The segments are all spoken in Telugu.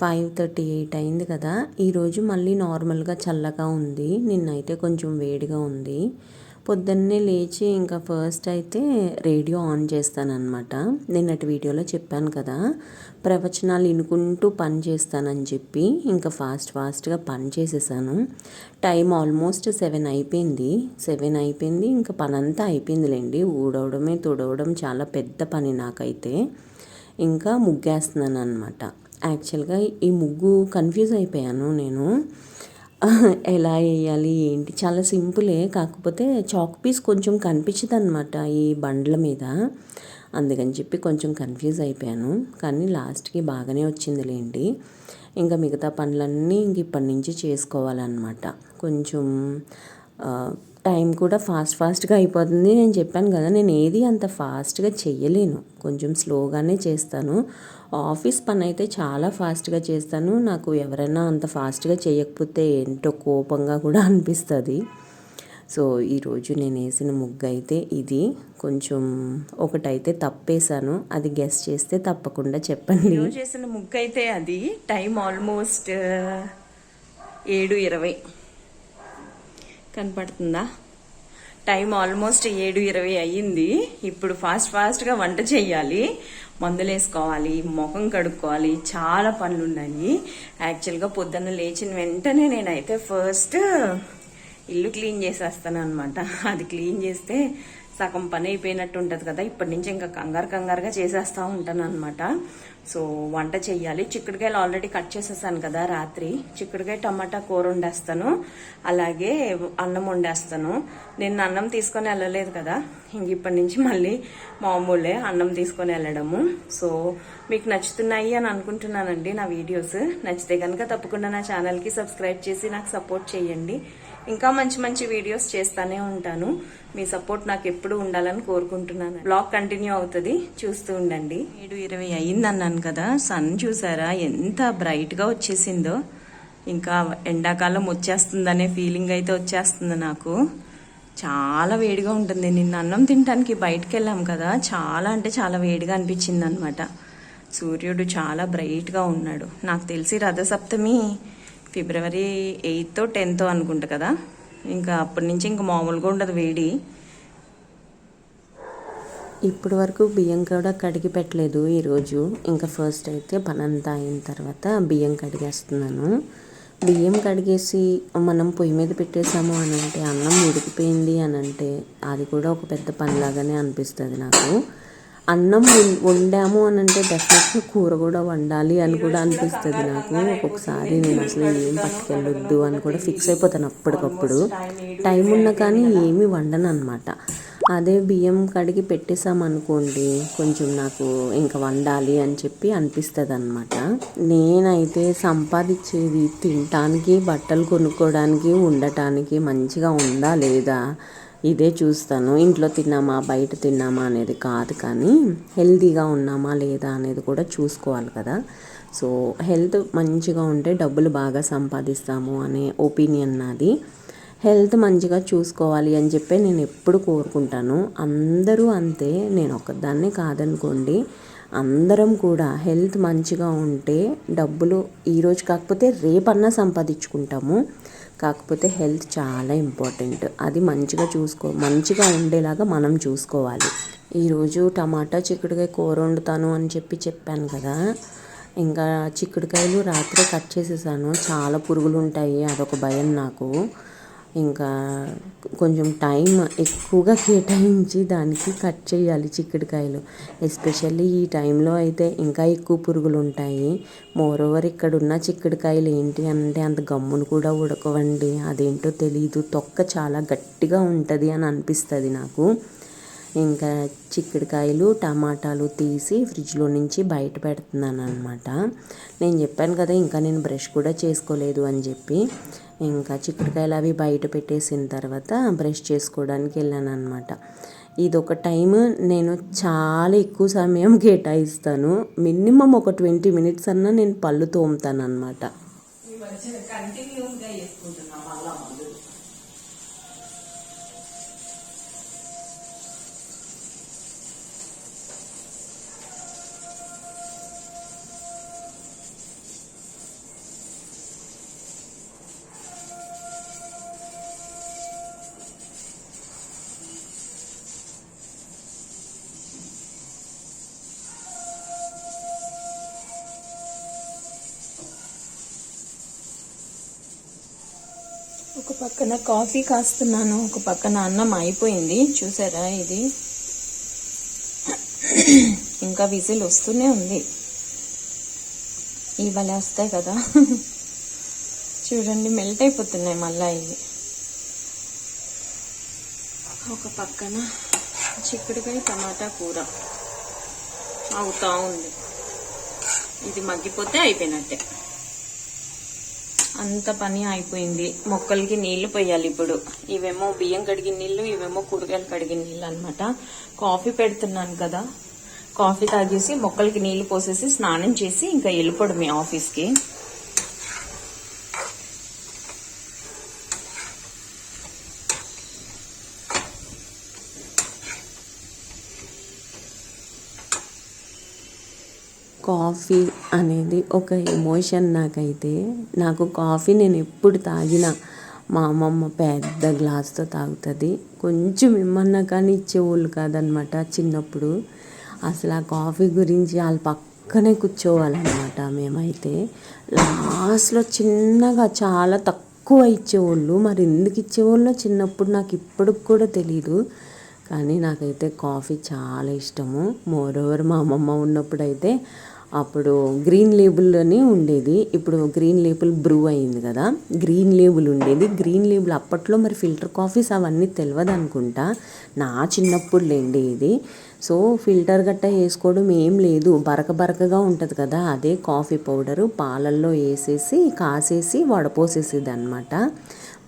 ఫైవ్ థర్టీ ఎయిట్ అయింది కదా. ఈరోజు మళ్ళీ నార్మల్గా చల్లగా ఉంది. నిన్నైతే కొంచెం వేడిగా ఉంది. పొద్దున్నే లేచి ఇంకా ఫస్ట్ అయితే రేడియో ఆన్ చేస్తానన్నమాట. నిన్నటి వీడియోలో చెప్పాను కదా ప్రవచనాలు వినుకుంటూ పని చేస్తానని చెప్పి ఇంకా ఫాస్ట్ ఫాస్ట్గా పని చేసేసాను. టైం ఆల్మోస్ట్ సెవెన్ అయిపోయింది. సెవెన్ అయిపోయింది. ఇంకా పని అంతా అయిపోయిందిలేండి. ఊడవడమే తుడవడం చాలా పెద్ద పని నాకైతే. ఇంకా ముగ్గేస్తున్నాను అనమాట యాక్చువల్గా ఈ ముగ్గు కన్ఫ్యూజ్ అయిపోయాను నేను. ఎలా వేయాలి ఏంటి? చాలా సింపులే కాకపోతే చాక్ పీస్ కొంచెం కనిపించదు అనమాట ఈ బండ్ల మీద. అందుకని చెప్పి కొంచెం కన్ఫ్యూజ్ అయిపోయాను. కానీ లాస్ట్కి బాగానే వచ్చిందిలేండి. ఇంకా మిగతా పనులన్నీ ఇంక ఇప్పటి నుంచి చేసుకోవాలన్నమాట. కొంచెం టైం కూడా ఫాస్ట్ ఫాస్ట్గా అయిపోతుంది. నేను చెప్పాను కదా నేను ఏది అంత ఫాస్ట్గా చెయ్యలేను. కొంచెం స్లోగానే చేస్తాను. ఆఫీస్ పని అయితే చాలా ఫాస్ట్గా చేస్తాను. నాకు ఎవరైనా అంత ఫాస్ట్గా చేయకపోతే ఏంటో కోపంగా కూడా అనిపిస్తుంది. సో ఈరోజు నేను వేసిన ముగ్గు అయితే ఇది. కొంచెం ఒకటైతే తప్పేశాను. అది గెస్ చేస్తే తప్పకుండా చెప్పండి. చేసిన ముగ్గు అయితే అది. టైం ఆల్మోస్ట్ ఏడు ఇరవై. కనపడుతుందా? టైం ఆల్మోస్ట్ ఏడు ఇరవై అయ్యింది. ఇప్పుడు ఫాస్ట్ ఫాస్ట్గా వంట చేయాలి మందులు వేసుకోవాలి ముఖం కడుక్కోవాలి. చాలా పనులు ఉన్నాయి యాక్చువల్గా పొద్దున్న లేచిన వెంటనే నేనైతే ఫస్ట్ ఇల్లు క్లీన్ చేసేస్తాను అనమాట అది క్లీన్ చేస్తే సగం పని అయిపోయినట్టు ఉంటుంది కదా ఇప్పటి నుంచి ఇంకా కంగారు కంగారుగా చేసేస్తూ ఉంటాను అనమాట సో వంట చేయాలి చిక్కుడుకాయలు ఆల్రెడీ కట్ చేసేసాను కదా రాత్రి. చిక్కుడుకాయ టమాటా కూర వండేస్తాను. అలాగే అన్నం వండేస్తాను. నేను అన్నం తీసుకొని వెళ్ళలేదు కదా ఇంక ఇప్పటి నుంచి మళ్ళీ మామూలే అన్నం తీసుకొని వెళ్ళడము. సో మీకు నచ్చుతున్నాయి అని అనుకుంటున్నానండి నా వీడియోస్. నచ్చితే కనుక తప్పకుండా నా ఛానల్కి సబ్స్క్రైబ్ చేసి నాకు సపోర్ట్ చేయండి. ఇంకా మంచి మంచి వీడియోస్ చేస్తానే ఉంటాను. మీ సపోర్ట్ నాకు ఎప్పుడు ఉండాలని కోరుకుంటున్నాను. బ్లాగ్ కంటిన్యూ అవుతుంది. చూస్తూ ఉండండి. ఏడు ఇరవై అయింది అన్నాను కదా సన్ చూసారా? ఎంత బ్రైట్గా వచ్చేసిందో. ఇంకా ఎండాకాలం వచ్చేస్తుందనే ఫీలింగ్ అయితే వచ్చేస్తుంది నాకు. చాలా వేడిగా ఉంటుంది. నిన్న అన్నం తినడానికి బయటకు వెళ్ళాం కదా. చాలా అంటే చాలా వేడిగా అనిపించింది అనమాట సూర్యుడు చాలా బ్రైట్గా ఉన్నాడు. నాకు తెలిసి రథసప్తమి ఫిబ్రవరి ఎయిత్ టెన్త్ అనుకుంటా కదా. ఇంకా అప్పటి నుంచి ఇంకా మామూలుగా ఉండదు వేడి. ఇప్పటి వరకు బియ్యం కూడా కడిగి పెట్టలేదు ఈరోజు. ఇంకా ఫస్ట్ అయితే పనంతా అయిన తర్వాత బియ్యం కడిగేస్తున్నాను. బియ్యం కడిగేసి మనం పొయ్యి మీద పెట్టేసాము అని అంటే అన్నం ఉడికిపోయింది అని అంటే అది కూడా ఒక పెద్ద పనిలాగానే అనిపిస్తుంది నాకు. అన్నం వండాము అని అంటే డెఫినెట్గా కూర కూడా వండాలి అని కూడా అనిపిస్తుంది నాకు. ఒక్కొక్కసారి నేను అసలు ఏం పట్టుకెళ్ళొద్దు అని కూడా ఫిక్స్ అయిపోతాను అప్పటికప్పుడు. టైం ఉన్నా కానీ ఏమీ వండను అనమాట అదే బియ్యం కడిగి పెట్టేసామనుకోండి కొంచెం నాకు ఇంకా వండాలి అని చెప్పి అనిపిస్తుంది అనమాట నేనైతే సంపాదించేది తినటానికి బట్టలు కొనుక్కోవడానికి ఉండటానికి మంచిగా ఉందా లేదా ఇదే చూస్తాను. ఇంట్లో తిన్నామా బయట తిన్నామా అనేది కాదు కానీ హెల్తీగా ఉన్నామా లేదా అనేది కూడా చూసుకోవాలి కదా. సో హెల్త్ మంచిగా ఉంటే డబ్బులు బాగా సంపాదిస్తాము అనే ఒపీనియన్ నాది. హెల్త్ మంచిగా చూసుకోవాలి అని చెప్పి నేను ఎప్పుడు కోరుకుంటాను. అందరూ అంతే. నేను ఒకదాన్నే కాదనుకోండి. అందరం కూడా హెల్త్ మంచిగా ఉంటే డబ్బులు ఈరోజు కాకపోతే రేపన్నా సంపాదించుకుంటాము. కాకపోతే హెల్త్ చాలా ఇంపార్టెంట్. అది మంచిగా చూసుకో మంచిగా ఉండేలాగా మనం చూసుకోవాలి. ఈరోజు టమాటా చిక్కుడుకాయ కూర వండుతాను అని చెప్పి చెప్పాను కదా. ఇంకా చిక్కుడుకాయలు రాత్రి కట్ చేసేసాను. చాలా పురుగులు ఉంటాయి అదొక భయం నాకు. ఇంకా కొంచెం టైం ఎక్కువగా కేటాయించి దానికి కట్ చేయాలి చిక్కుడుకాయలు. ఎస్పెషల్లీ ఈ టైంలో అయితే ఇంకా ఎక్కువ పురుగులు ఉంటాయి. మోరోవర్ ఇక్కడ ఉన్న చిక్కుడుకాయలు ఏంటి అంటే అంత గమ్మును కూడా ఉడకవండి. అదేంటో తెలియదు తొక్క చాలా గట్టిగా ఉంటుంది అని అనిపిస్తుంది నాకు. ఇంకా చిక్కుడుకాయలు టమాటాలు తీసి ఫ్రిడ్జ్లో నుంచి బయట పెడుతున్నాను అనమాట నేను చెప్పాను కదా ఇంకా నేను బ్రష్ కూడా చేసుకోలేదు అని చెప్పి. ఇంకా చిక్కుడుకాయలు అవి బయట పెట్టేసిన తర్వాత బ్రష్ చేసుకోవడానికి వెళ్ళాను అనమాట ఇది ఒక టైం నేను చాలా ఎక్కువ సమయం కేటాయిస్తాను. మినిమం ఒక ట్వంటీ మినిట్స్ అన్నా నేను పళ్ళు తోముతాను అనమాట ఒక పక్కన కాఫీ కాస్తున్నాను ఒక పక్కన అన్నం అయిపోయింది. చూసారా ఇది? ఇంకా విజిల్ వస్తూనే ఉంది. ఇవాళ వస్తాయి కదా. చూడండి మెల్ట్ అయిపోతున్నాయి మళ్ళా ఇవి. ఒక పక్కన చిక్కుడుకాయ టమాటా కూర అవుతా ఉంది. ఇది మగ్గిపోతే అయిపోయినట్టే. అంత పని అయిపోయింది. మొక్కలకి నీళ్ళు పోయాలి ఇప్పుడు. ఇవేమో బియ్యం కడిగిన నీళ్ళు ఇవేమో కూరగాయలు కడిగిన నీళ్ళు అనమాట కాఫీ పెడుతున్నాను కదా. కాఫీ తాగేసి మొక్కలకి నీళ్ళు పోసేసి స్నానం చేసి ఇంకా వెళ్ళిపోవడం మీ ఆఫీస్కి. కాఫీ అనేది ఒక ఎమోషన్ నాకైతే. నాకు కాఫీ నేను ఎప్పుడు తాగినా మా అమ్మమ్మ పెద్ద గ్లాస్తో తాగుతుంది. కొంచెం ఏమన్నా కానీ ఇచ్చేవాళ్ళు కాదనమాట చిన్నప్పుడు. అసలు ఆ కాఫీ గురించి వాళ్ళ పక్కనే కూర్చోవాలన్నమాట మేమైతే. లాస్ట్లో చిన్నగా చాలా తక్కువ ఇచ్చేవాళ్ళు. మరి ఎందుకు ఇచ్చేవాళ్ళో చిన్నప్పుడు నాకు ఇప్పటికి కూడా తెలియదు కానీ నాకైతే కాఫీ చాలా ఇష్టము. మోర్ ఓవర్ మా అమ్మమ్మ ఉన్నప్పుడు అయితే అప్పుడు గ్రీన్ లేబుల్లోనే ఉండేది. ఇప్పుడు గ్రీన్ లేబుల్ బ్రూ అయింది కదా. గ్రీన్ లేబుల్ ఉండేది. గ్రీన్ లేబుల్ అప్పట్లో మరి ఫిల్టర్ కాఫీస్ అవన్నీ తెలియదు అనుకుంటా. నా చిన్నప్పుడు లేండి ఇది. సో ఫిల్టర్ గట్ట వేసుకోవడం ఏం లేదు. బరక బరకగా ఉంటుంది కదా. అదే కాఫీ పౌడరు పాలల్లో వేసేసి కాసేసి వడపోసేసేది అనమాట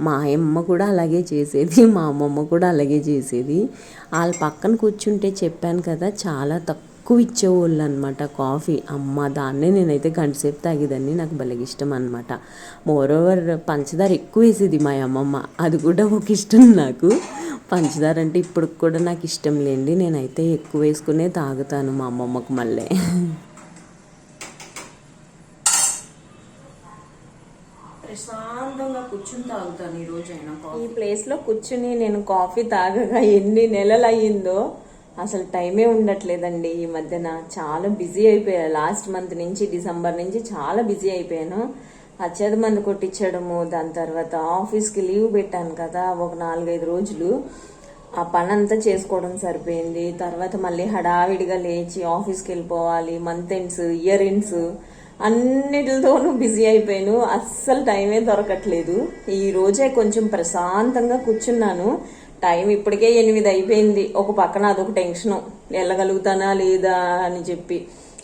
మా అమ్మ కూడా అలాగే చేసేది. మా అమ్మమ్మ కూడా అలాగే చేసేది. వాళ్ళ పక్కన కూర్చుంటే చెప్పాను కదా చాలా తక్కువ ఇచ్చేవాళ్ళు అనమాట కాఫీ. అమ్మ దాన్నే నేనైతే గంట సేపు తాగేదాన్ని నాకు భలే ఇష్టం అనమాట మోరోవర్ పంచదార ఎక్కువ వేసేది మా అమ్మమ్మ అది కూడా ఒక ఇష్టం నాకు. పంచదార అంటే ఇప్పుడు కూడా నాకు ఇష్టం లేండి. నేనైతే ఎక్కువ వేసుకునే తాగుతాను మా అమ్మమ్మకు మళ్ళీ. ప్రశాంతంగా కూర్చుని తాగుతాను ఈ రోజైనా ఈ ప్లేస్లో కూర్చుని నేను కాఫీ తాగగా ఎన్ని నెలలు అయ్యిందో అసలు టైమే ఉండట్లేదండి ఈ మధ్యన. చాలా బిజీ అయిపోయా. లాస్ట్ మంత్ నుంచి డిసెంబర్ నుంచి చాలా బిజీ అయిపోయాను. అచ్చేది మంది కొట్టించడము దాని తర్వాత ఆఫీస్కి లీవ్ పెట్టాను కదా ఒక నాలుగైదు రోజులు. ఆ పని అంతా చేసుకోవడం సరిపోయింది. తర్వాత మళ్ళీ హడావిడిగా లేచి ఆఫీస్కి వెళ్ళిపోవాలి మంత్ ఎండ్స్ ఇయర్ ఎండ్స్ అన్నిటితోనూ బిజీ అయిపోయాను. అస్సలు టైమే దొరకట్లేదు. ఈ రోజే కొంచెం ప్రశాంతంగా కూర్చున్నాను. టైం ఇప్పటికే ఎనిమిది అయిపోయింది. ఒక పక్కన అదొక టెన్షన్. వెళ్ళగలుగుతానా లేదా అని చెప్పి.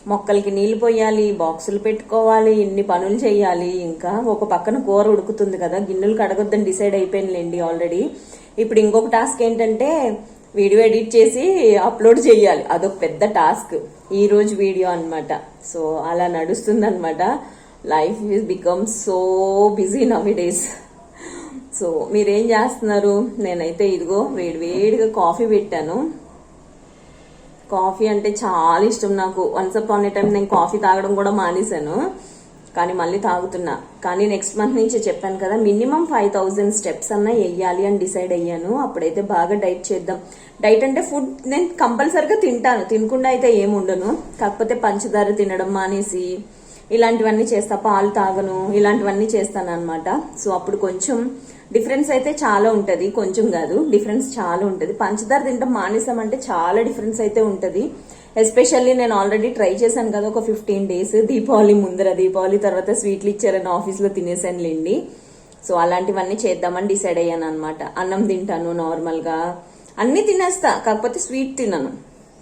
మొక్కలకి నీళ్ళు పోయాలి బాక్సులు పెట్టుకోవాలి ఇన్ని పనులు చేయాలి. ఇంకా ఒక పక్కన కూర ఉడుకుతుంది కదా గిన్నెలు కడగొద్దని డిసైడ్ అయిపోయానులేండి ఆల్రెడీ. ఇప్పుడు ఇంకొక టాస్క్ ఏంటంటే వీడియో ఎడిట్ చేసి అప్లోడ్ చేయాలి. అదొక పెద్ద టాస్క్. ఈ రోజు వీడియో అనమాట సో అలా నడుస్తుంది అనమాట life become so busy now days so మీరేం చేస్తున్నారు? నేనైతే ఇదిగో వేడి వేడిగా కాఫీ పెట్టాను. కాఫీ అంటే చాలా ఇష్టం నాకు. వన్స్ అపాన్ ఏ టైం నేను కాఫీ తాగడం కూడా మానేశాను. కానీ మళ్ళీ తాగుతున్నా. కానీ నెక్స్ట్ మంత్ నుంచి చెప్పాను కదా మినిమం ఫైవ్ థౌజండ్ స్టెప్స్ అన్నా వెయ్యాలి అని డిసైడ్ అయ్యాను. అప్పుడైతే బాగా డైట్ చేద్దాం. డైట్ అంటే ఫుడ్ నేను కంపల్సరిగా తింటాను. తినకుండా అయితే ఏముండను కాకపోతే పంచదార తినడం మానేసి ఇలాంటివన్నీ చేస్తా పాలు తాగను ఇలాంటివన్నీ చేస్తాను అనమాట సో అప్పుడు కొంచెం డిఫరెన్స్ అయితే చాలా ఉంటుంది కొంచెం కాదు. డిఫరెన్స్ చాలా ఉంటుంది. పంచదార తినడం మానేసామంటే చాలా డిఫరెన్స్ అయితే ఉంటుంది. ఎస్పెషల్లీ నేను ఆల్రెడీ ట్రై చేశాను కదా ఒక ఫిఫ్టీన్ డేస్ దీపావళి ముందర దీపావళి తర్వాత స్వీట్లు ఇచ్చారని ఆఫీస్లో తినేసాను లేండి. సో అలాంటివన్నీ చేద్దామని డిసైడ్ అయ్యాను అనమాట అన్నం తింటాను నార్మల్గా. అన్నీ తినేస్తా కాకపోతే స్వీట్ తినను.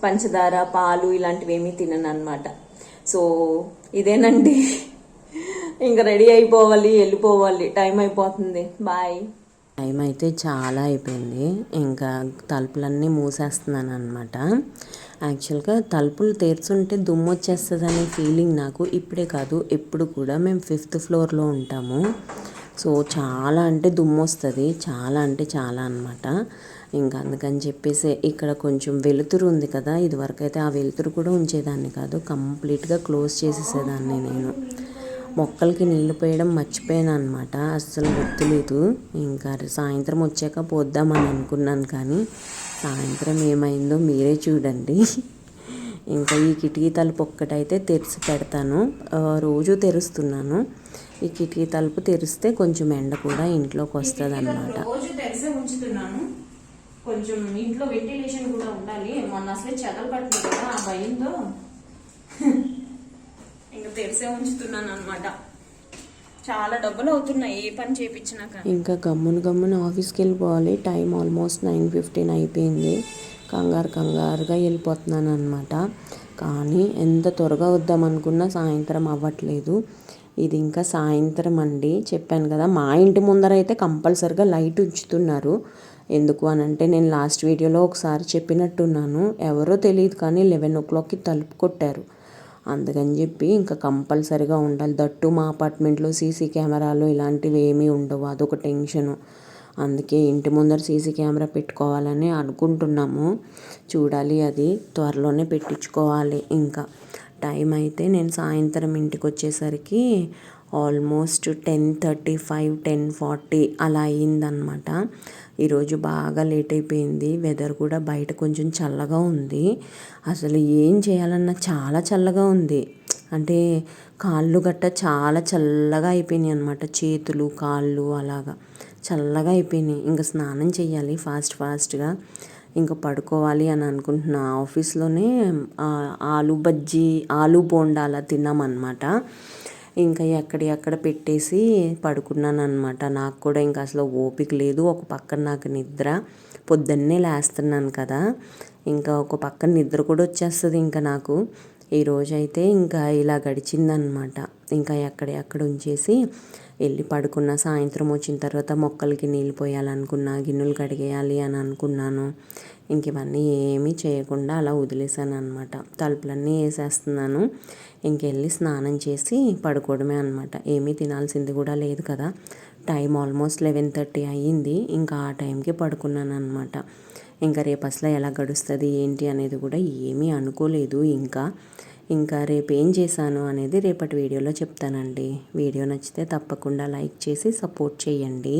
పంచదార పాలు ఇలాంటివి ఏమీ తినను అనమాట సో ఇదేనండి. ఇంకా రెడీ అయిపోవాలి వెళ్ళిపోవాలి. టైం అయిపోతుంది. బాయ్. టైం అయితే చాలా అయిపోయింది. ఇంకా తలుపులన్నీ మూసేస్తున్నాను అనమాట యాక్చువల్గా తలుపులు తెరుచుంటే దుమ్ము వచ్చేస్తుంది అనే ఫీలింగ్ నాకు ఇప్పుడే కాదు. ఎప్పుడు కూడా మేము ఫిఫ్త్ ఫ్లోర్లో ఉంటాము. సో చాలా అంటే దుమ్ము వస్తుంది. చాలా అంటే చాలా అనమాట ఇంకా అందుకని చెప్పేసి ఇక్కడ కొంచెం వెలుతురు ఉంది కదా. ఇదివరకైతే ఆ వెలుతురు కూడా ఉంచేదాన్ని కాదు. కంప్లీట్గా క్లోజ్ చేసేసేదాన్ని నేను. మొక్కలకి నీళ్ళు పోయడం మర్చిపోయాను అనమాట అస్సలు గుర్తులేదు. ఇంకా సాయంత్రం వచ్చాక పోద్దామని అనుకున్నాను కానీ సాయంత్రం ఏమైందో మీరే చూడండి. ఇంకా ఈ కిటికీ తలుపు ఒక్కటైతే తెరిచి పెడతాను. రోజు తెరుస్తున్నాను. ఈ కిటికీ తలుపు తెరిస్తే కొంచెం ఎండ కూడా ఇంట్లోకి వస్తుంది అనమాట రోజు తెరిసే ఉంచుతున్నాను. కొంచెం ఇంట్లో వెంటిలేషన్ కూడా ఉండాలి. మొన్న అసలే చెదలు పట్టింది కదా ఆ భయంతో. ఇంకా తెరిసే ఉంచుతున్నాను అనమాట చాలా డబ్బులు అవుతున్నాయి ఏ పని చేపించినా కానీ. ఇంకా గమ్మున గమ్మున ఆఫీస్కి వెళ్ళిపోవాలి. టైం ఆల్మోస్ట్ నైన్ ఫిఫ్టీన్ అయిపోయింది. కంగారు కంగారుగా వెళ్ళిపోతున్నాను అనమాట కానీ ఎంత త్వరగా వద్దామనుకున్నా సాయంత్రం అవ్వట్లేదు. ఇది ఇంకా సాయంత్రం అండి. చెప్పాను కదా మా ఇంటి ముందర అయితే కంపల్సరిగా లైట్ ఉంచుతున్నారు. ఎందుకు అని అంటే నేను లాస్ట్ వీడియోలో ఒకసారి చెప్పినట్టున్నాను. ఎవరో తెలియదు కానీ లెవెన్ ఓ క్లాక్కి తలుపు కొట్టారు. అందుకని చెప్పి ఇంకా కంపల్సరిగా ఉండాలి. దట్టు మా అపార్ట్మెంట్లో సీసీ కెమెరాలు ఇలాంటివి ఏమీ ఉండవు. అదొక టెన్షను. అందుకే ఇంటి ముందర సీసీ కెమెరా పెట్టుకోవాలని అనుకుంటున్నాము. చూడాలి అది త్వరలోనే పెట్టించుకోవాలి ఇంకా. టైం అయితే నేను సాయంత్రం ఇంటికి వచ్చేసరికి almost ten thirty five ten forty అలా అయ్యిందనమాట ఈరోజు బాగా లేట్ అయిపోయింది. వెదర్ కూడా బయట కొంచెం చల్లగా ఉంది. అసలు ఏం చేయాలన్నా చాలా చల్లగా ఉంది. అంటే కాళ్ళు గట్ట చాలా చల్లగా అయిపోయినాయి అనమాట చేతులు కాళ్ళు అలాగా చల్లగా అయిపోయినాయి. ఇంకా స్నానం చేయాలి ఫాస్ట్ ఫాస్ట్గా. ఇంకా పడుకోవాలి అని అనుకుంటున్నా. ఆఫీస్లోనే ఆలు బజ్జీ ఆలు బోండా అలా తిన్నామన్నమాట. ఇంకా ఎక్కడ ఎక్కడ పెట్టేసి పడుకున్నాను అనమాట నాకు కూడా ఇంకా అసలు ఓపిక లేదు. ఒక పక్కన నాకు నిద్ర. పొద్దున్నే లేస్తున్నాను కదా. ఇంకా ఒక పక్కన నిద్ర కూడా వచ్చేస్తుంది ఇంకా నాకు. ఈ రోజైతే ఇంకా ఇలా గడిచిందనమాట ఇంకా ఎక్కడ ఎక్కడ ఉంచేసి వెళ్ళి పడుకున్న సాయంత్రం వచ్చిన తర్వాత మొక్కలకి నీళ్ళు పోయాలనుకున్నా గిన్నెలు కడిగేయాలి అని అనుకున్నాను. ఇంక ఇవన్నీ ఏమీ చేయకుండా అలా వదిలేసాను అనమాట తలుపులన్నీ వేసేస్తున్నాను. ఇంకెళ్ళి స్నానం చేసి పడుకోవడమే అనమాట ఏమీ తినాల్సింది కూడా లేదు కదా. టైం ఆల్మోస్ట్ లెవెన్ థర్టీ అయ్యింది. ఇంకా ఆ టైంకి పడుకున్నాను అనమాట ఇంకా రేపు అసలు ఎలా గడుస్తుంది ఏంటి అనేది కూడా ఏమీ అనుకోలేదు ఇంకా. ఇంకా రేపు ఏం చేశాను అనేది రేపటి వీడియోలో చెప్తానండి. వీడియో నచ్చితే తప్పకుండా లైక్ చేసి సపోర్ట్ చేయండి.